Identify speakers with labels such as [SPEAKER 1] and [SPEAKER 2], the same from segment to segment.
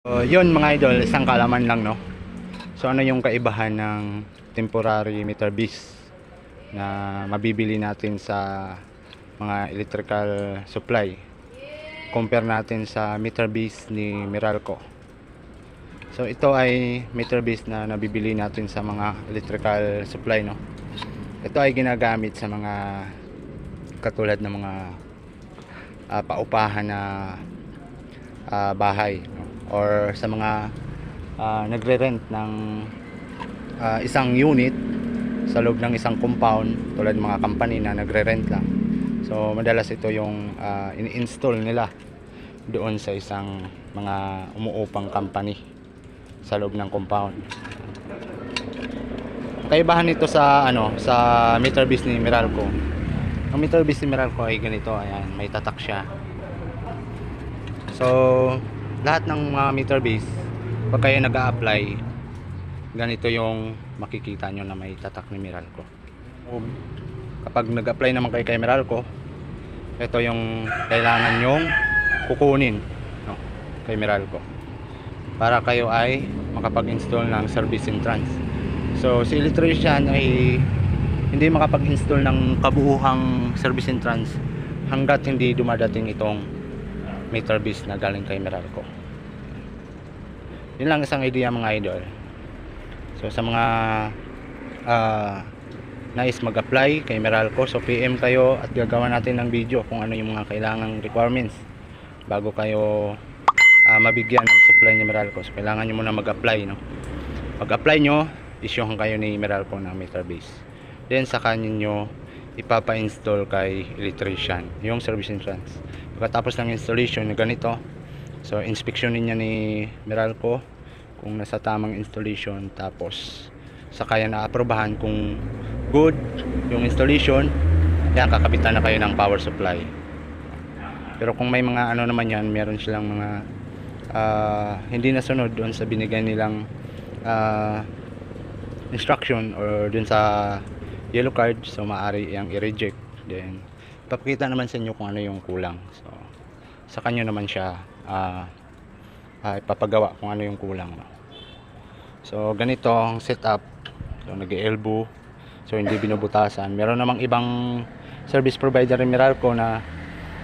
[SPEAKER 1] So, yun mga idol, isang kalaman lang no. So ano yung kaibahan ng temporary meter base na mabibili natin sa mga electrical supply compare natin sa meter base ni Meralco. So ito ay meter base na nabibili natin sa mga electrical supply no. Ito ay ginagamit sa mga katulad ng mga ah, paupahan na ah, bahay no? Or sa mga ah, nagre-rent ng ah, isang unit sa loob ng isang compound tulad ng mga company na nagre-rent lang. So madalas ito yung ah, ini-install nila doon sa isang mga umuupang company sa loob ng compound. Kaibahan nito sa ano sa meter base ni Meralco. Ang meter base ni Meralco ay ganito, ayan, may tatak siya. So, lahat ng mga meter base, pag kayo nag apply ganito yung makikita nyo na may tatak ni Meralco. So, kapag nag-apply naman kayo kay Meralco, ito yung kailangan nyong kukunin no, kay Meralco para kayo ay makapag-install ng service entrance. So, si electrician ay hindi makapag-install ng kabuuhang service entrance hanggat hindi dumadating itong meter base na galing kay Meralco. Yun lang isang idea mga idol. So sa mga ah, nais mag-apply kay Meralco, so PM kayo at gagawa natin ng video kung ano yung mga kailangang requirements bago kayo ah, mabigyan ng supply ni Meralco. So kailangan nyo muna mag-apply, no? Pag-apply nyo, isyuhan kayo ni Meralco ng meter base. Then sa nyo ipapa-install kay electrician yung service entrance. Pagkatapos ng installation ganito, so inspection niya ni Meralco kung nasa tamang installation. Tapos sa kaya na aprobahan kung good yung installation yan kakapitan na kayo ng power supply. Pero kung may mga ano naman yan meron silang mga ah, hindi nasunod doon sa binigay nilang ah, instruction or dun sa yellow card so maaari yang i-reject. Then papakita naman sa inyo kung ano yung kulang. So sa kanyo naman siya ah ah, ipapagawa kung ano yung kulang so ganito ang setup. So nag-elbow. So hindi binubutasan. Meron namang ibang service provider ni Meralco na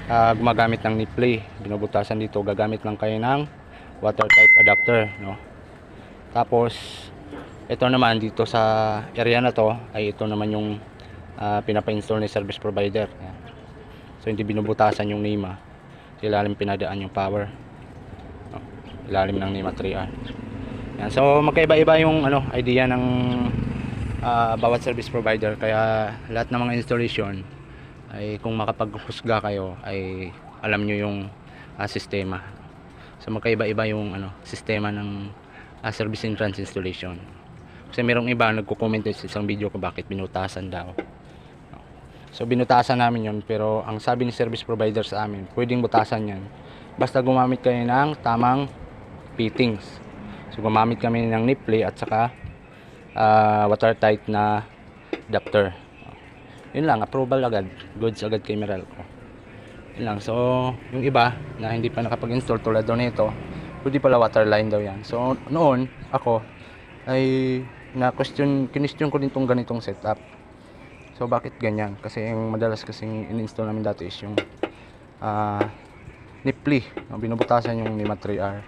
[SPEAKER 1] ah, gumagamit ng niplay binubutasan dito. Gagamit lang kayo ng water type adapter no? Tapos ito naman dito sa area na to ay ito naman yung ah, pinapa-install ni service provider. So hindi binubutasan yung NEMA ilalim pinadaan yung power. No? ilalim ng NEMA 3R Yan. so magkaiba-iba yung ano idea ng ah, bawat service provider. Kaya lahat ng mga installation ay kung makapaghusga kayo ay alam nyo yung ah, sistema. So magkaiba-iba yung ano sistema ng ah, service entrance installation. Kasi merong iba nagko-comment sa isang video ko bakit binutasan daw So binutasan namin yon pero ang sabi ni service provider sa amin, pwedeng butasan yan. Basta gumamit kayo ng tamang fittings. So gumamit kami ng niplay at saka ah, watertight na adapter. Yun lang, approval agad. Goods agad kay Meralco. Yun lang. So, yung iba na hindi pa nakapag-install tulad daw nito, pwede pala waterline daw yan. So, noon, ako, ay na question, kinestyon ko din tong ganitong setup. So bakit ganyan? Kasi yung madalas kasing in-install namin dati is yung ah nipli, binubutasan yung NEMA 3R.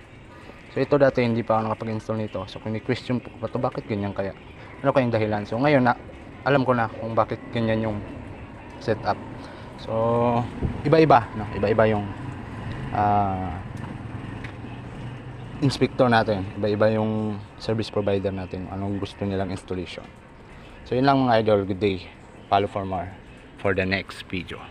[SPEAKER 1] So ito dati hindi pa ako nakapag-install nito. So kung question po ko bakit ganyan kaya? Ano kayong dahilan? So ngayon na alam ko na kung bakit ganyan yung setup. So iba-iba, no? Iba-iba yung ah inspector natin. Iba-iba yung service provider natin. Anong gusto nilang installation. So yun lang mga idol. Good day. Follow for more for the next video.